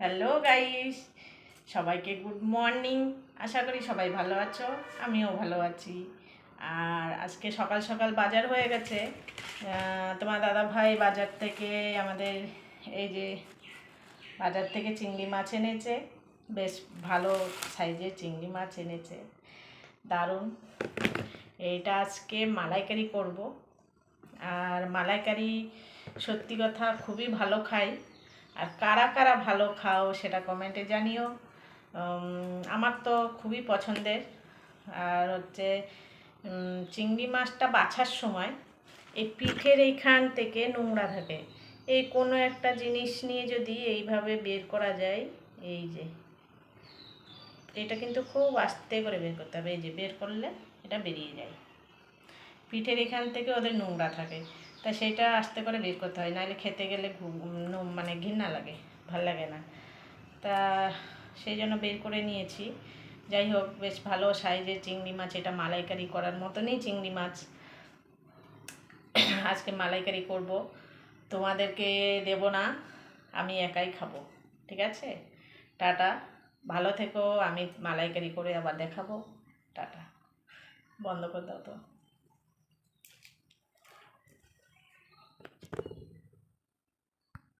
Hello guys সবাইকে good morning আশা করি সবাই ভালো আছো। আমিও ভালো আছি। আর আজকে সকাল সকাল বাজার হয়ে গেছে। তোমার দাদা ভাই বাজার থেকে আমাদের এই যে বাজার থেকে চিংড়ি মাছ এনেছে। বেশ ভালো সাইজের চিংড়ি মাছ এনেছে। দারুণ। এইটা আজকে মালাইকারি করব। আর মালাইকারি সত্যি কথা খুবই ভালো খাই। আর কারা কারা ভালো খাও সেটা কমেন্টে জানিও। আমার তো খুবই পছন্দের। আর হচ্ছে চিংড়ি মাছটা বাছার সময় এই পিঠের এইখান থেকে নোংরা থাকে। এই কোনো একটা জিনিস নিয়ে যদি এইভাবে বের করা যায়, এই যে, এটা কিন্তু খুব আস্তে করে বের করতে হবে। এই যে, বের করলে এটা বেরিয়ে যায়। পিঠের এখান থেকে ওদের নোংরা থাকে। তা সেটা আস্তে করে বের করতে হয়, নাহলে খেতে গেলে মানে ঘৃণা লাগে, ভালো লাগে না। তা সেই জন্য বের করে নিয়েছি। যাই হোক, বেশ ভালো সাইজের চিংড়ি মাছ, এটা মালাইকারি করার মতনই চিংড়ি মাছ। আজকে মালাইকারি করব। তোমাদেরকে দেব না, আমি একাই খাব, ঠিক আছে? টাটা, ভালো থেকো, আমি মালাইকারি করে আবার দেখাবো। টাটা, বন্ধ করে দাও তো।